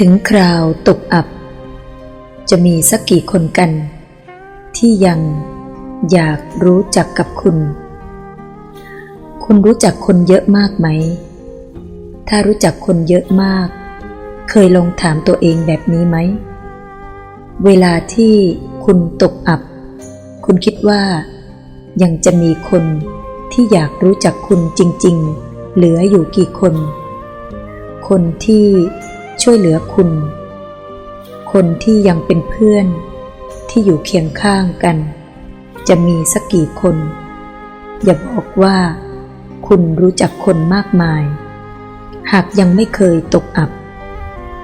ถึงคราวตกอับ จะมีสักกี่คนกัน ที่ยังอยากรู้จักกับคุณ คุณรู้จักคนเยอะมากไหม ถ้ารู้จักคนเยอะมาก เคยลองถามตัวเองแบบนี้ไหม เวลาที่คุณตกอับ คุณคิดว่า ยังจะมีคนที่อยากรู้จักคุณจริง ๆ เหลืออยู่กี่คน คนที่ ช่วยเหลือคุณ คนที่ยังเป็นเพื่อนที่อยู่เคียงข้างกัน จะมีสักกี่คน อย่าบอกว่า คุณรู้จักคนมากมาย หากยังไม่เคยตกอับ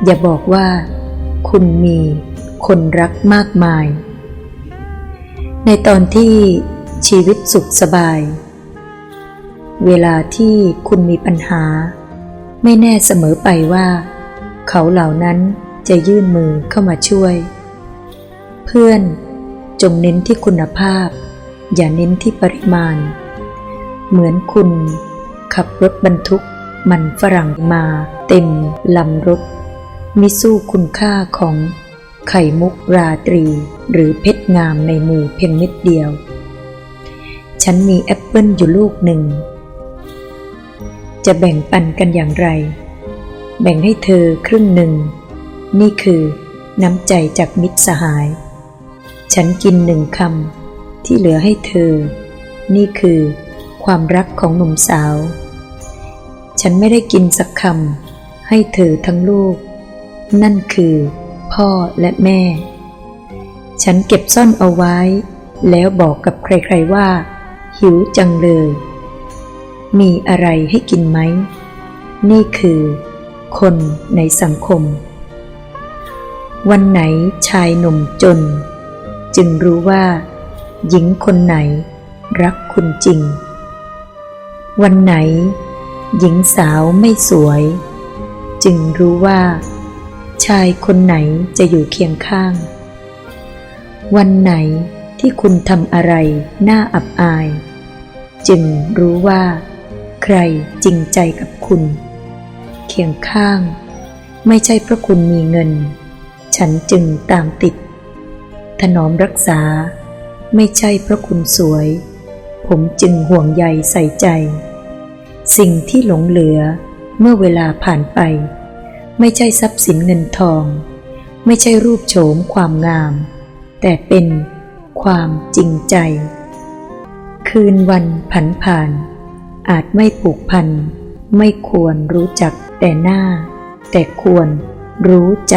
อย่าบอกว่า คุณมีคนรักมากมาย ในตอนที่ชีวิตสุขสบาย เวลาที่คุณมีปัญหา ไม่แน่เสมอไปว่า เขาเหล่านั้นจะยื่นมือเข้ามาช่วย เพื่อนจงเน้นที่คุณภาพ อย่าเน้นที่ปริมาณ เหมือนคุณ ขับรถบรรทุกมันฝรั่งมาเต็มลำรถมิสู้คุณค่าของไข่มุกราตรี หรือเพชรงามในมือเพียงเม็ดเดียว ฉันมีแอปเปิลอยู่ลูกหนึ่ง จะแบ่งปันกันอย่างไร แบ่งให้เธอครึ่งหนึ่ง นี่คือน้ำใจจากมิตรสหาย ฉันกินหนึ่งคำที่เหลือให้เธอ นี่คือความรักของหนุ่มสาว ฉันไม่ได้กินสักคำให้เธอทั้งลูก นั่นคือพ่อและแม่ ฉันเก็บซ่อนเอาไว้ แล้วบอกกับใครๆว่า หิวจังเลย มีอะไรให้กินไหม นี่คือ คนในสังคม วันไหนชายหนุ่มจน จึงรู้ว่า หญิงคนไหนรักคุณจริง วันไหน หญิงสาวไม่สวย จึงรู้ว่า ชายคนไหนจะอยู่เคียงข้าง วันไหนที่คุณทำอะไรน่าอับอาย จึงรู้ว่า ใครจริงใจกับคุณ เคียงข้าง ไม่ใช่เพราะคุณมีเงิน ฉันจึงตามติด ถนอมรักษา ไม่ใช่เพราะคุณสวย ผมจึงห่วงใยใส่ใจ สิ่งที่หลงเหลือเมื่อเวลาผ่านไป ไม่ใช่ทรัพย์สินเงินทอง ไม่ใช่รูปโฉมความงาม แต่เป็นความจริงใจ คืนวันผันผ่าน อาจไม่ผูกพัน ไม่ควรรู้จัก แต่หน้า แต่ควรรู้ใจ